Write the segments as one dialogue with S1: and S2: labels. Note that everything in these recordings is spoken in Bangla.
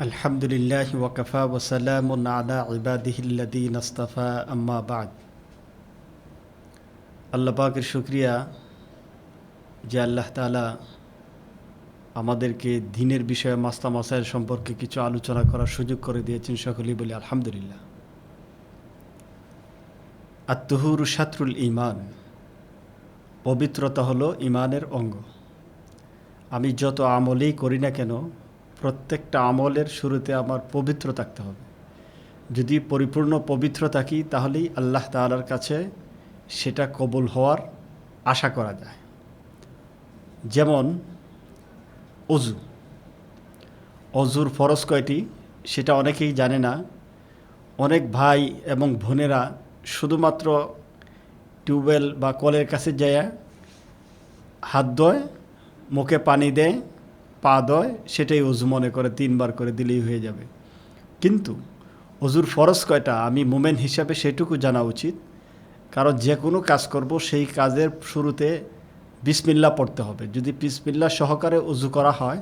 S1: الحمد لله وكفى وسلام على عباده الذين اصطفى أما بعد আল্লাহ পাকের শুক্রিয়া যে আল্লাহ তালা আমাদেরকে দিনের বিষয়ে মাস্তা মাসাইল সম্পর্কে কিছু আলোচনা করার সুযোগ করে দিয়েছেন সকলেই বলি আলহামদুলিল্লাহ আত্মহুর শাত্রুল ইমান পবিত্রতা হলো ইমানের অঙ্গ আমি যত আমলেই করি না কেন প্রত্যেকটা আমলের শুরুতে আমার পবিত্র থাকতে হবে। যদি পরিপূর্ণ পবিত্র থাকি, তাহলেই আল্লাহ তালার কাছে সেটা কবুল হওয়ার আশা করা যায়। যেমন অজু অজুর ফরজ কয়টি? সেটা অনেকেই জানে না। অনেক ভাই এবং বোনেরা শুধুমাত্র টিউবওয়েল বা কলের কাছে যায় হাত ধোয়, মুখে পানি দেয় পা দয়, সেটাই অজু মনে করে তিনবার করে দিলেই হয়ে যাবে। কিন্তু অজুর ফরজ কয়টা? আমি মোমেন হিসাবে সেটুকু জানা উচিত। কারণ যে কোনো কাজ করব, সেই কাজের শুরুতে বিসমিল্লা পড়তে হবে। যদি বিসমিল্লা সহকারে অজু করা হয়,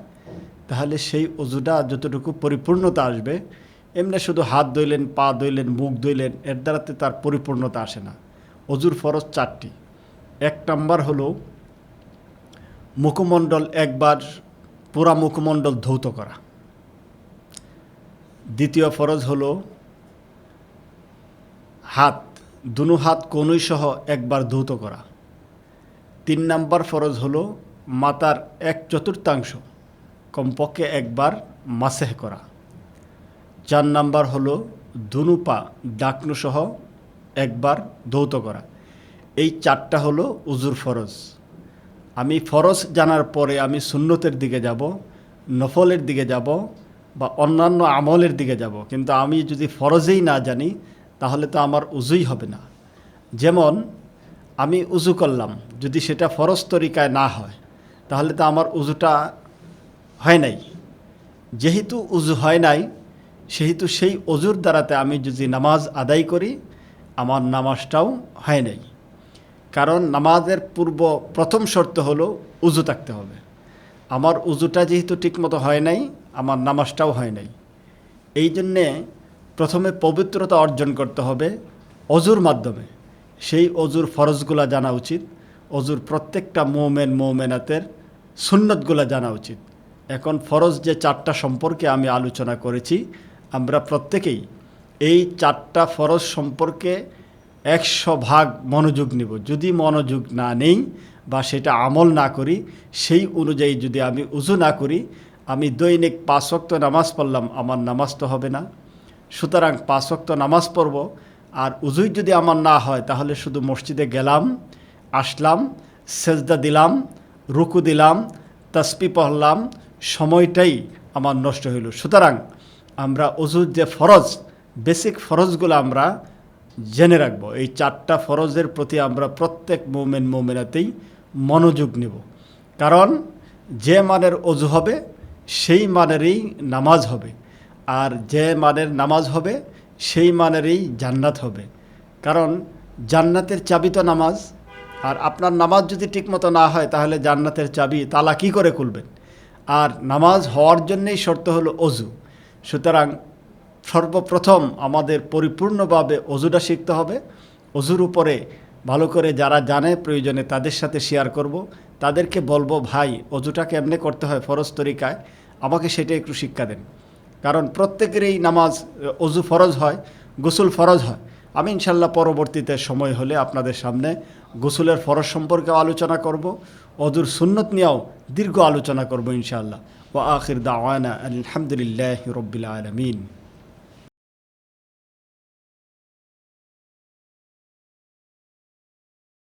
S1: তাহলে সেই অজুটা যতটুকু পরিপূর্ণতা আসবে, এমনি শুধু হাত ধুইলেন, পা ধুইলেন, মুখ ধুইলেন, এর দ্বারাতে তার পরিপূর্ণতা আসে না। অজুর ফরজ চারটি। এক নাম্বার হলো মুখমণ্ডল একবার পুরা মুখমণ্ডল ধৌত করা। দ্বিতীয় ফরজ হল, হাত, দুনো হাত কনুই সহ একবার ধৌত করা। তিন নাম্বার ফরজ হল, মাতার এক চতুর্থাংশ কমপক্ষে একবার মাসেহ করা। চার নাম্বার হলো, দুনু পা ডাকনু সহ একবার ধৌত করা। এই চারটা হলো উজুর ফরজ। আমি ফরজ জানার পরে আমি সুন্নতের দিকে যাব, নফলের দিকে যাব বা অন্যান্য আমলের দিকে যাব। কিন্তু আমি যদি ফরজেই না জানি, তাহলে তো আমার উজুই হবে না। যেমন, আমি উজু করলাম, যদি সেটা ফরজ তরিকায় না হয়, তাহলে তো আমার উজুটা হয় নাই। যেহেতু উজু হয় নাই, সেহেতু সেই অজুর দ্বারাতে আমি যদি নামাজ আদায় করি, আমার নামাজটাও হয় নাই। কারণ নামাজের পূর্ব প্রথম শর্ত হলো উজু থাকতে হবে। আমার উজুটা যেহেতু ঠিকমতো হয় নাই, আমার নামাজটাও হয় নাই। এই জন্যে প্রথমে পবিত্রতা অর্জন করতে হবে অজুর মাধ্যমে। সেই অজুর ফরজগুলা জানা উচিত। অজুর প্রত্যেকটা মোমেন, মোমেনাতের সুন্নতগুলা জানা উচিত। এখন ফরজ যে চারটা সম্পর্কে আমি আলোচনা করেছি, আমরা প্রত্যেকেই এই চারটা ফরজ সম্পর্কে একশো ভাগ মনোযোগ নিব। যদি মনোযোগ না নেই বা সেটা আমল না করি, সেই অনুযায়ী যদি আমি উজু না করি, আমি দৈনিক পাঁচ ওয়াক্ত নামাজ পড়লাম, আমার নামাজ তো হবে না। সুতরাং পাঁচ ওয়াক্ত নামাজ পড়ব, আর উজুই যদি আমার না হয়, তাহলে শুধু মসজিদে গেলাম, আসলাম, সেজদা দিলাম, রুকু দিলাম তসপি পড়লাম, সময়টাই আমার নষ্ট হইল। সুতরাং আমরা অজুর যে ফরজ, বেসিক ফরজগুলো আমরা জেনে রাখব, এই চারটা ফরজের প্রতি আমরা প্রত্যেক মোমেন, মোমেনাতেই মনোযোগ নেব। কারণ যে মানের অজু হবে, সেই মানেরই নামাজ হবে। আর যে মানের নামাজ হবে, সেই মানেরই জান্নাত হবে। কারণ জান্নাতের চাবি তো নামাজ, আর আপনার নামাজ যদি ঠিকমতো না হয়, তাহলে জান্নাতের চাবি তালা কি করে খুলবেন? আর নামাজ হওয়ার জন্যেই শর্ত হলো অজু। সুতরাং সর্বপ্রথম আমাদের পরিপূর্ণভাবে অজুটা শিখতে হবে। অজুর উপরে ভালো করে যারা জানে প্রয়োজনে তাদের সাথে শেয়ার করব। তাদেরকে বলব, ভাই, অজুটা কেমনে করতে হয় ফরজ তরিকায়? আমাকে সেটা একটু শিক্ষা দেন। কারণ প্রত্যেকেরই নামাজ, অজু ফরজ হয়, গোসল ফরজ হয়। আমি ইনশাল্লাহ পরবর্তীতে সময় হলে আপনাদের সামনে গোসলের ফরজ সম্পর্কে আলোচনা করব। অজুর সুন্নত নিয়েও দীর্ঘ আলোচনা করব ইনশাআল্লাহ। ও আখির দাওয়ানা আলহামদুলিল্লাহ রব্বিল আলমিন।